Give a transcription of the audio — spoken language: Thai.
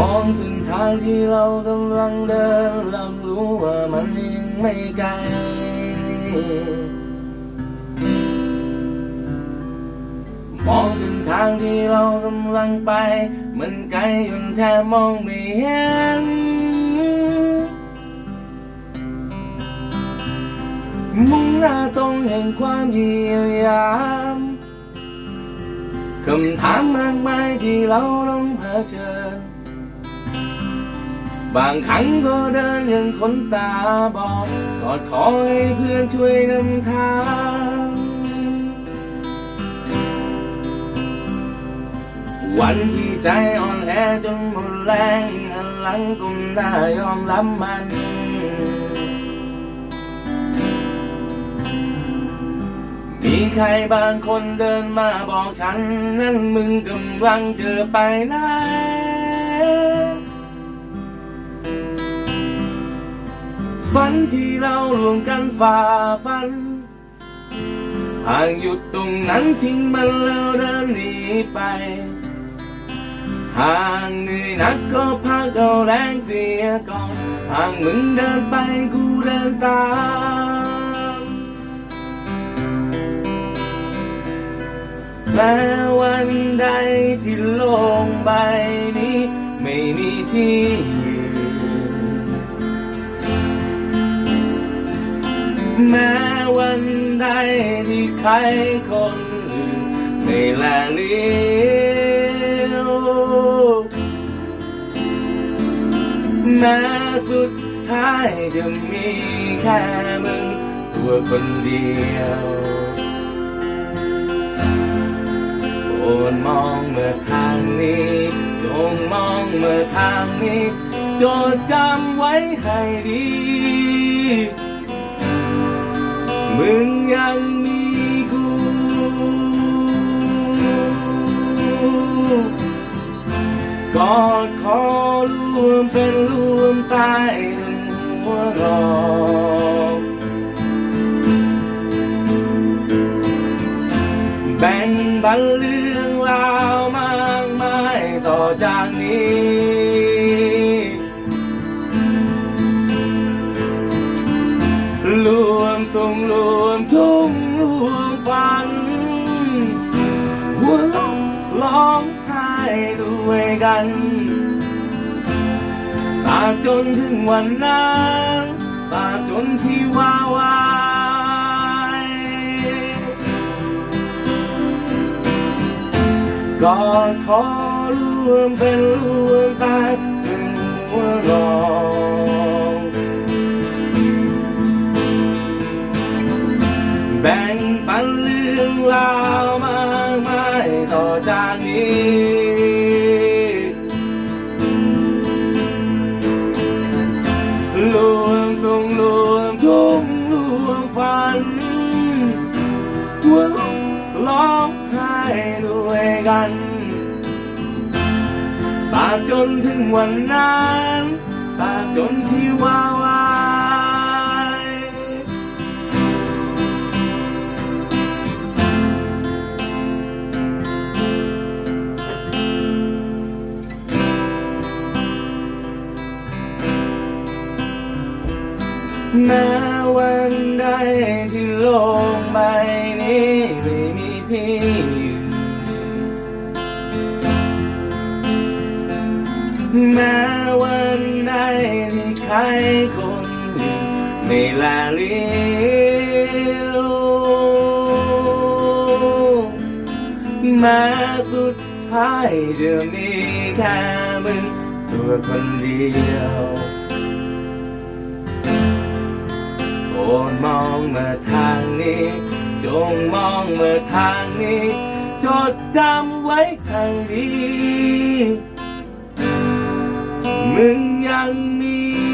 มองเส้นทางที่เรากำลังเดินลำรู้ว่ามันยังไม่ไกลมองเส้นทางที่เรากำลังไป มันไกลจนแทบมองไม่เห็น มุ่งหน้าตรงแห่งความเยียวยาคำถามมากมายที่เราต้องเผชิญ บางครั้งก็เดินอย่างคนตาบอดกอดขอให้เพื่อนช่วยนำทางวันที่ใจอ่อนแอจนหมดแรงหันหลังก้มหน้ายอมรับมัน มีใครบางคนเดินมาบอกฉัน นั้นมึงกำลังเจอไปไหน ฝันที่เรารวมกันฝ่าฟันหากหยุดตรงนั้นทิ้งมันแล้วเดินหนีไปหากเหนื่อยนักก็พักเอาแรงเสียก่อนหากมึงเดินไปกูเดินตามแม้วันใดที่โลกใบนี้ ไม่มีที่ ใดที่ใครคนอื่นไม่แลเลี้ยวแม้สุดท้ายจะมีแค่มึงตัวคนเดียวโปรดมองเมื่อทางนี้จงมองเมื่อทางนี้จดจำไว้ให้ดี มึงยังมีกูกอดคอรวมเป็นรวมใต้หนึ่งหัวเรอกแบ่งบันเรื่องราวมากมายต่อจากนี้ วมส่งรวมทุ่งรวมฝัน หัวเราะร้องไห้ด้วยกันตาจนถึงวันนั้นตาจนที่วาวายกอดขอรวมเป็นรวมตายจน จานี้รวมส่งรวมทุกรวมฝันวเราะร้องไห้ด้วยกันตาจนถึงวันนั้นตาจนที่ว่าว แม้วันใดที่โลกใบนี้ไม่มีที่อยืนแม้วันใดที่ใครคนหนึ่งไม่ลาเลี้ยวแม้สุดท้ายจะมีแค่มึงตัวคนเดียว ดมองมาทางนี้ จงมองมาทางนี้ จดจำไว้ให้ดี มึงยังมี